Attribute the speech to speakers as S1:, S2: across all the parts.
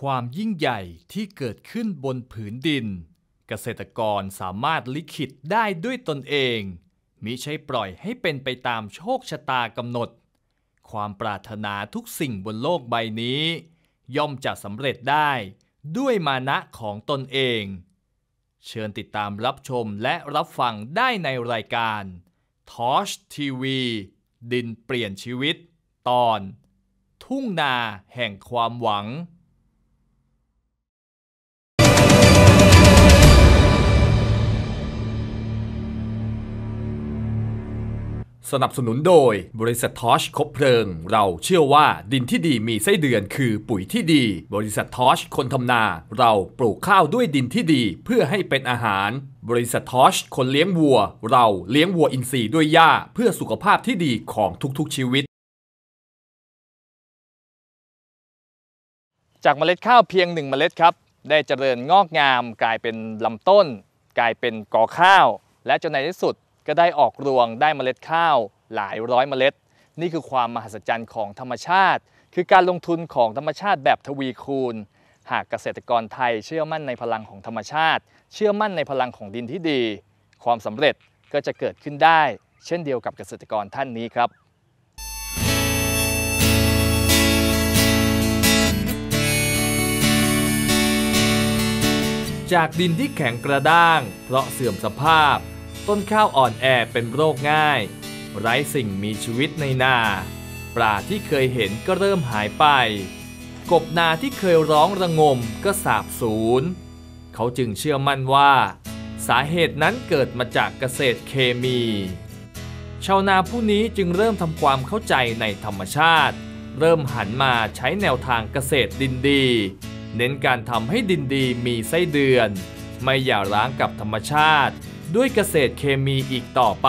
S1: ความยิ่งใหญ่ที่เกิดขึ้นบนผืนดิน เกษตรกรสามารถลิขิตได้ด้วยตนเอง มิใช่ปล่อยให้เป็นไปตามโชคชะตากำหนด ความปรารถนาทุกสิ่งบนโลกใบนี้ ย่อมจะสำเร็จได้ด้วยมานะของตนเอง เชิญติดตามรับชมและรับฟังได้ในรายการทอชทีวีดินเปลี่ยนชีวิต ตอน ทุ่งนาแห่งความหวัง สนับสนุนโดยบริษัททอชคบเพลิง เราเชื่อว่าดินที่ดีมีไส้เดือนคือปุ๋ยที่ดี บริษัททอชคนทำนา เราปลูกข้าวด้วยดินที่ดีเพื่อให้เป็นอาหาร บริษัททอชคนเลี้ยงวัว เราเลี้ยงวัวอินทรีย์ด้วยหญ้าเพื่อสุขภาพที่ดีของทุกๆชีวิต จากเมล็ดข้าวเพียงหนึ่งเมล็ดครับ ได้เจริญงอกงาม กลายเป็นลำต้น กลายเป็นกอข้าว และจนในที่สุด ก็ได้ออกรวงได้เมล็ดข้าวหลายร้อยเมล็ด นี่คือความมหัศจรรย์ของธรรมชาติ คือการลงทุนของธรรมชาติแบบทวีคูณ หากเกษตรกรไทยเชื่อมั่นในพลังของธรรมชาติ เชื่อมั่นในพลังของดินที่ดี ความสำเร็จก็จะเกิดขึ้นได้ เช่นเดียวกับเกษตรกรท่านนี้ครับจากดินที่แข็งกระด้าง เพราะเสื่อมสภาพ ต้นข้าวอ่อนแอเป็นโรคง่าย ไร้สิ่งมีชีวิตในนา ปลาที่เคยเห็นก็เริ่มหายไป กบนาที่เคยร้องระงมก็สาบสูญ เขาจึงเชื่อมั่นว่า สาเหตุนั้นเกิดมาจากเกษตรเคมี ชาวนาผู้นี้จึงเริ่มทำความเข้าใจในธรรมชาติ เริ่มหันมาใช้แนวทางเกษตรดินดี เน้นการทำให้ดินดีมีไส้เดือน ไม่หย่าร้างกับธรรมชาติ ด้วยเกษตรเคมีอีกต่อไป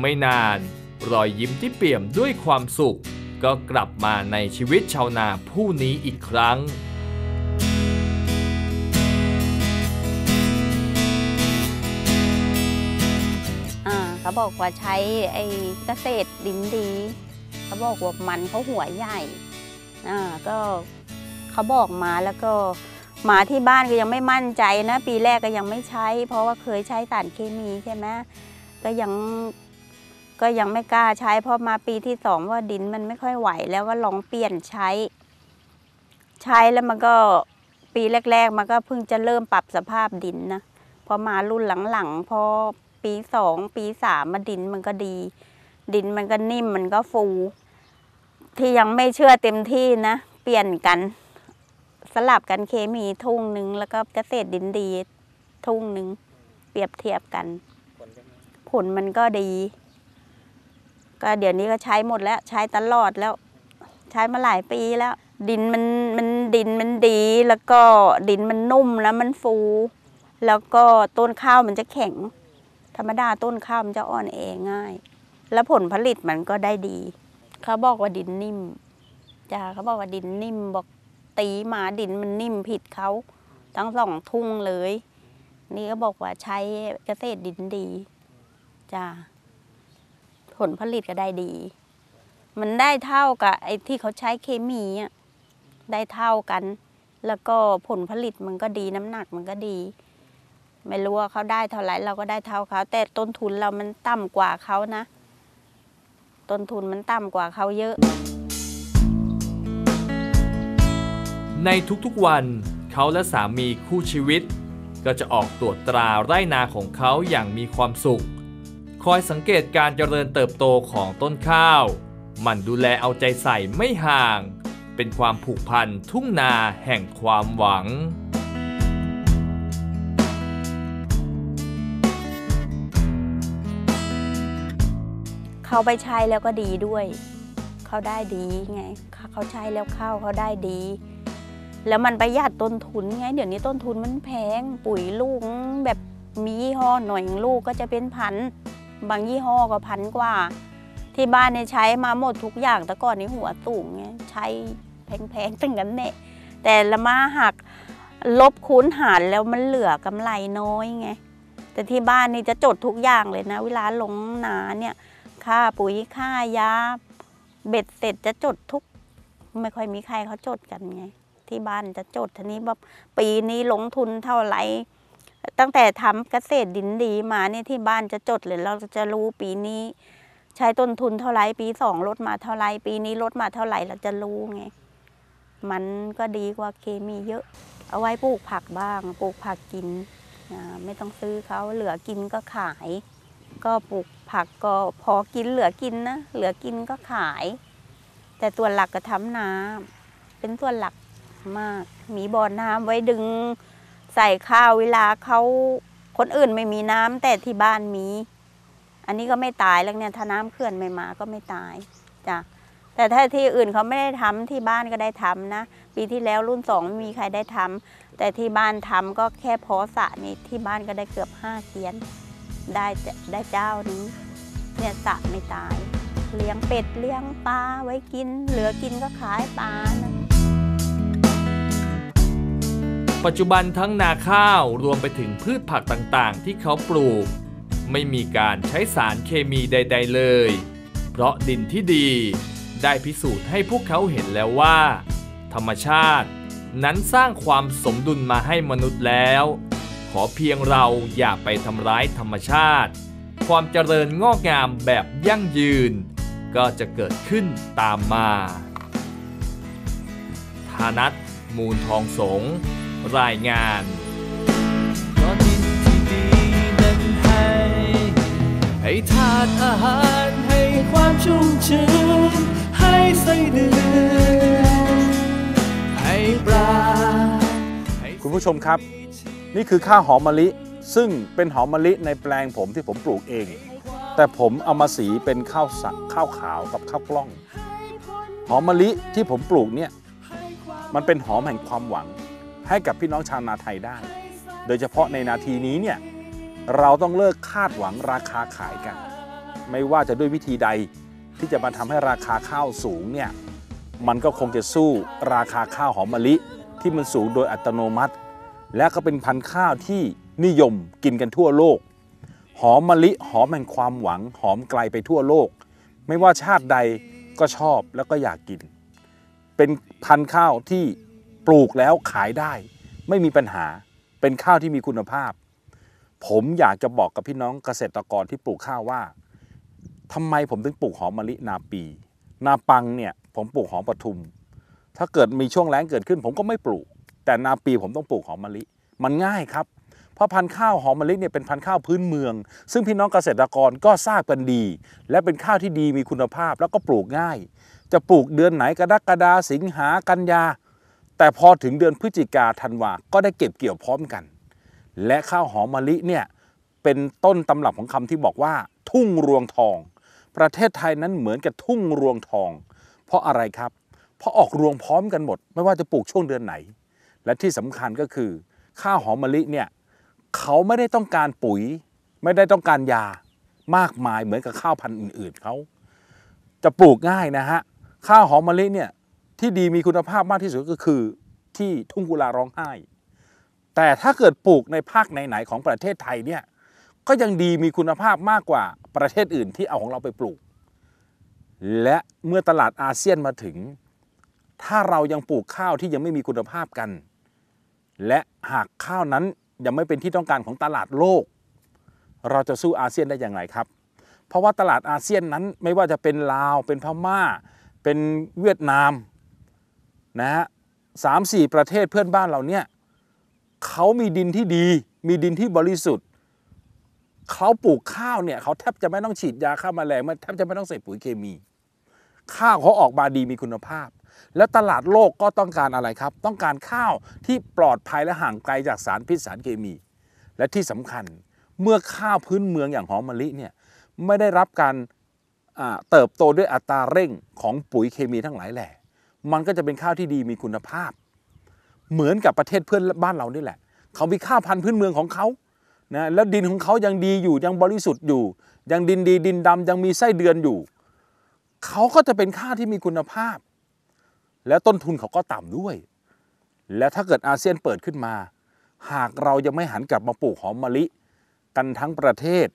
S1: ไม่นาน รอยยิ้มที่เปี่ยมด้วยความสุข ก็กลับมาในชีวิตชาวนาผู้นี้อีกครั้ง
S2: อ่าเขาบอกว่าใช้ไอ้เกษตรดินดี เขาบอกว่ามันเขาหัวใหญ่อ่าก็เขาบอกมาแล้วก็ มาที่บ้านก็ยังไม่มั่นใจนะปีแรกก็ยังไม่ใช้ เพราะว่าเคยใช้สารเคมีใช่ไหมก็ยังก็ยังไม่กล้าใช้เพราะมาปีที่สองว่าดินมันไม่ค่อยไหว แล้วก็ลองเปลี่ยนใช้ ใช้แล้วมันก็ปีแรก ๆ มันก็เพิ่งจะเริ่มปรับสภาพดินนะพอมารุ่นหลังๆพอปีสองปีสามมาดินมันก็ดี ดินมันก็นิ่มมันก็ฟู ที่ยังไม่เชื่อเต็มที่นะ เปลี่ยนกัน สลับกันเคมีทุ่งหนึ่งแล้วก็เกษตรดินดีทุ่งหนึ่งเปรียบเทียบกัน ผลมันก็ดี ก็เดี๋ยวนี้ก็ใช้หมดแล้วใช้ตลอดแล้ว ใช้มาหลายปีแล้ว ดินมันมันดินมันดีแล้วก็ดินมันนุ่มแล้วมันฟู แล้วก็ต้นข้าวมันจะแข็ง ธรรมดาต้นข้าวมันจะอ่อนแอง่าย แล้วผลผลิตมันก็ได้ดี เขาบอกว่าดินนิ่มจ้าเขาบอกว่าดินนิ่มบอก ตีมาดินมันนิ่มผิดเขาทั้งสองทุ่งเลย นี่ก็บอกว่าใช้เกษตรดินดีจ้าผลผลิตก็ได้ดี มันได้เท่ากับไอ้ที่เขาใช้เคมีอะได้เท่ากัน แล้วก็ผลผลิตมันก็ดีน้ำหนักมันก็ดี ไม่รู้ว่าเขาได้เท่าไหร่เราก็ได้เท่าเขา แต่ต้นทุนเรามันต่ำกว่าเขานะ ต้นทุนมันต่ำกว่าเขาเยอะ
S1: ในทุกๆวัน เขาและสามีคู่ชีวิต ก็จะออกตรวจตราไร่นาของเขาอย่างมีความสุข คอยสังเกตการเจริญเติบโตของต้นข้าวมันดูแลเอาใจใส่ไม่ห่าง เป็นความผูกพันทุ่งนาแห่งความหวัง
S2: เขาไปใช้แล้วก็ดีด้วย เขาได้ดีไง เขาใช้แล้วข้าวเขาได้ดี แล้วมันประหยัดต้นทุนไง เดี๋ยวนี้ต้นทุนมันแพง ปุ๋ยลูกแบบมียี่ห้อหน่อยลูกก็จะเป็นพัน บางยี่ห้อก็พันกว่า ที่บ้านเนี่ยใช้มาหมดทุกอย่าง แต่ก่อนนี้หัวสูงไงใช้แพงๆตั้งกันเนี่ยแต่ละมาหักลบคูณหารแล้วมันเหลือกำไรน้อยไง แต่ที่บ้านนี่จะจดทุกอย่างเลยนะ เวลาลงนาเนี่ยค่าปุ๋ยค่ายาเบ็ดเสร็จจะจดทุก ไม่ค่อยมีใครเขาจดกันไง ที่บ้านจะจดทีนี้ว่าปีนี้ลงทุนเท่าไหร่ตั้งแต่ทำเกษตรดินดีมาเนี่ยที่บ้านจะจดเลยเราจะรู้ปีนี้ ใช้ต้นทุนเท่าไหร่ปีสองลดมาเท่าไหร่ปีนี้ลดมาเท่าไหร่เราจะรู้ไง มันก็ดีกว่าเคมีเยอะ เอาไว้ปลูกผักบ้าง ปลูกผักกินไม่ต้องซื้อเขาเหลือกินก็ขาย ก็ปลูกผักก็พอกินเหลือกินนะเหลือกินก็ขาย แต่ตัวหลักก็ทำน้ำเป็นตัวหลัก มาก มีบ่อน้ำไว้ดึงใส่ข้าวเวลาเขาคนอื่นไม่มีน้ำแต่ที่บ้านมี อันนี้ก็ไม่ตายแล้วเนี่ยถ้าน้ำเขื่อนไม่มาก็ไม่ตายจ้ะแต่ถ้าที่อื่นเขาไม่ได้ทำที่บ้านก็ได้ทำนะ ปีที่แล้วรุ่นสองไม่มีใครได้ทำแต่ที่บ้านทำก็แค่พอสะนี่ที่บ้านก็ได้เกือบห้าเกียนได้ได้เจ้านึงเนี่ยสะไม่ตาย เลี้ยงเป็ดเลี้ยงปลาไว้กิน เหลือกินก็ขายปลานะ
S1: ปัจจุบันทั้งนาข้าวรวมไปถึงพืชผักต่างๆ ที่เขาปลูก ไม่มีการใช้สารเคมีใด ๆ เลย เพราะดินที่ดี ได้พิสูจน์ให้พวกเขาเห็นแล้วว่า ธรรมชาตินั้นสร้างความสมดุลมาให้มนุษย์แล้ว ขอเพียงเราอย่าไปทำร้ายธรรมชาติ ความเจริญงอกงามแบบยั่งยืน ก็จะเกิดขึ้นตามมาธานัทมูลทองสง รายงาน
S3: เพราะดินที่ดีนั้นให้ให้ธาตุอาหารให้ความชุ่มชื้นให้ไส้เดือนให้ปลาให้
S4: คุณผู้ชมครับ นี่คือข้าวหอมมะลิ ซึ่งเป็นหอมมะลิในแปลงผมที่ผมปลูกเอง แต่ผมเอามาสีเป็นข้าวสักข้าวขาวกับข้าวกล้อง หอมมะลิที่ผมปลูกเนี่ยมันเป็นหอมแห่งความหวัง ให้กับพี่น้องชาวนาไทยได้ โดยเฉพาะในนาทีนี้เนี่ยเราต้องเลิกคาดหวังราคาขายกัน ไม่ว่าจะด้วยวิธีใดที่จะมาทำให้ราคาข้าวสูงเนี่ยมันก็คงจะสู้ราคาข้าวหอมมะลิ ที่มันสูงโดยอัตโนมัติ และก็เป็นพันธุ์ข้าวที่นิยมกินกันทั่วโลก หอมมะลิหอมแห่งความหวัง หอมไกลไปทั่วโลก ไม่ว่าชาติใดก็ชอบแล้วก็อยากกิน เป็นพันธุ์ข้าวที่ ปลูกแล้วขายได้ ไม่มีปัญหาเป็นข้าวที่มีคุณภาพ ผมอยากจะบอกกับพี่น้องเกษตรกรที่ปลูกข้าวว่าทำไมผมถึงปลูกหอมมะลินาปี นาปังเนี่ยผมปลูกหอมปทุม ถ้าเกิดมีช่วงแล้งเกิดขึ้น ผมก็ไม่ปลูก แต่นาปีผมต้องปลูกหอมมะลิมันง่ายครับเพราะพันธุ์ข้าวหอมมะลิเนี่ยเป็นพันธุ์ข้าวพื้นเมือง ซึ่งพี่น้องเกษตรกรก็ทราบกันดี และเป็นข้าวที่ดีมีคุณภาพแล้วก็ปลูกง่าย จะปลูกเดือนไหนกรกฎาสิงหากันยา แต่พอถึงเดือนพฤศจิกาธันวาก็ได้เก็บเกี่ยวพร้อมกัน และข้าวหอมมะลิเนี่ยเป็นต้นตำรับของคำที่บอกว่า ทุ่งรวงทอง ประเทศไทยนั้นเหมือนกับทุ่งรวงทอง เพราะอะไรครับ เพราะออกรวงพร้อมกันหมด ไม่ว่าจะปลูกช่วงเดือนไหน และที่สำคัญก็คือ ข้าวหอมมะลิเนี่ยเขาไม่ได้ต้องการปุ๋ย ไม่ได้ต้องการยามากมายเหมือนกับข้าวพันธุ์อื่นๆเขาจะปลูกง่ายนะฮะข้าวหอมมะลิเนี่ย ที่ดีมีคุณภาพมากที่สุดก็คือที่ทุ่งกุลาร้องไห้ แต่ถ้าเกิดปลูกในภาคไหนๆของประเทศไทยเนี่ยก็ยังดีมีคุณภาพมากกว่าประเทศอื่นที่เอาของเราไปปลูก และเมื่อตลาดอาเซียนมาถึง ถ้าเรายังปลูกข้าวที่ยังไม่มีคุณภาพกัน และหากข้าวนั้นยังไม่เป็นที่ต้องการของตลาดโลก เราจะสู้อาเซียนได้อย่างไรครับ เพราะว่าตลาดอาเซียนนั้นไม่ว่าจะเป็นลาว เป็นพม่า เป็นเวียดนาม นะฮะสามสี่ประเทศเพื่อนบ้านเราเนี่ยเขามีดินที่ดี มีดินที่บริสุทธิ์เขาปลูกข้าวเนี่ยเขาแทบจะไม่ต้องฉีดยาฆ่าแมลงมันแทบจะไม่ต้องใส่ปุ๋ยเคมี ข้าวเขาออกมาดีมีคุณภาพ แล้วตลาดโลกก็ต้องการอะไรครับ ต้องการข้าวที่ปลอดภัยและห่างไกลจากสารพิษสารเคมี และที่สำคัญเมื่อข้าวพื้นเมืองอย่างหอมมะลิเนี่ยไม่ได้รับการเติบโตด้วยอัตราเร่งของปุ๋ยเคมีทั้งหลายแหล่ มันก็จะเป็นข้าวที่ดีมีคุณภาพ เหมือนกับประเทศเพื่อนบ้านเรานี่แหละ เขามีข้าวพันธุ์พื้นเมืองของเขานะแล้วดินของเขายังดีอยู่ยังบริสุทธิ์อยู่ ยังดินดีดินดำยังมีไส้เดือนอยู่ เขาก็จะเป็นข้าวที่มีคุณภาพ แล้วต้นทุนเขาก็ต่ำด้วย และถ้าเกิดอาเซียนเปิดขึ้นมา หากเรายังไม่หันกลับมาปลูกหอมมะลิ กันทั้งประเทศ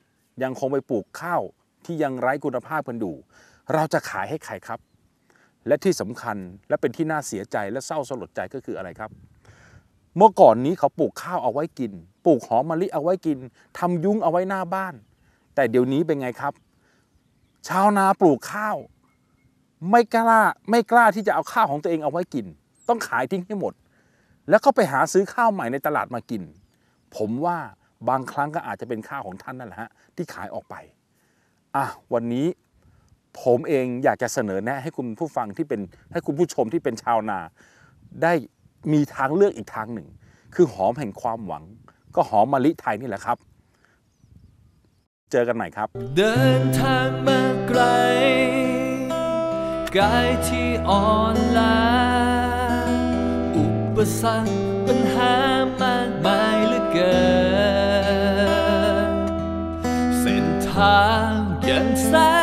S4: ยังคงไปปลูกข้าวที่ยังไร้คุณภาพกันอยู่ เราจะขายให้ใครครับ และที่สำคัญและเป็นที่น่าเสียใจและเศร้าสลดใจก็คืออะไรครับ เมื่อก่อนนี้เขาปลูกข้าวเอาไว้กิน ปลูกหอมมะลิเอาไว้กินทำยุ้งเอาไว้หน้าบ้าน แต่เดี๋ยวนี้เป็นไงครับ ชาวนาปลูกข้าว ไม่กล้าไม่กล้าที่จะเอาข้าวของตัวเองเอาไว้กิน ต้องขายทิ้งให้หมด แล้วก็ไปหาซื้อข้าวใหม่ในตลาดมากิน ผมว่าบางครั้งก็อาจจะเป็นข้าวของท่านนั่นแหละฮะที่ขายออกไปอะวันนี้ ผมเองอยากจะเสนอแนะให้คุณผู้ฟังที่เป็นให้คุณผู้ชมที่เป็นชาวนา ได้มีทางเลือกอีกทางหนึ่ง คือหอมแห่งความหวัง ก็หอมมะลิไทยนี่แหละครับ เจอกันใหม่ครับ
S3: เดินทางมาไกลกายที่อ่อนล้าอุปสรรคปัญหามากมายเหลือเกิน เส้นทางยังแสน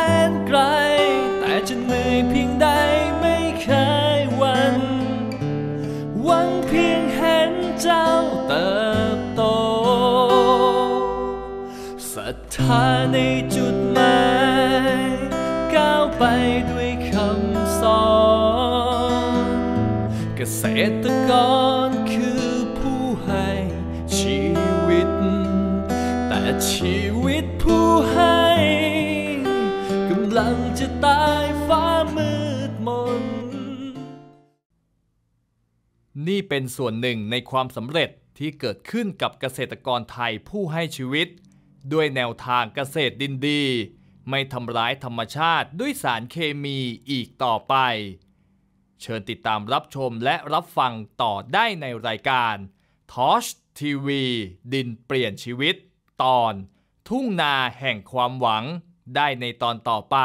S3: รัทธาในจุดหมายก้าวไปด้วยคำสอนเกษตรกรคือผู้ให้ชีวิต แต่ชีวิตผู้ให้กำลังจะตายฟ้ามืดมน
S1: นี่เป็นส่วนหนึ่งในความสำเร็จที่เกิดขึ้นกับเกษตรกรไทยผู้ให้ชีวิต ด้วยแนวทางเกษตรดินดี ไม่ทำร้ายธรรมชาติด้วยสารเคมีอีกต่อไป เชิญติดตามรับชมและรับฟังต่อได้ในรายการทอชทีวีดินเปลี่ยนชีวิต ตอน ทุ่งนาแห่งความหวังได้ในตอนต่อไป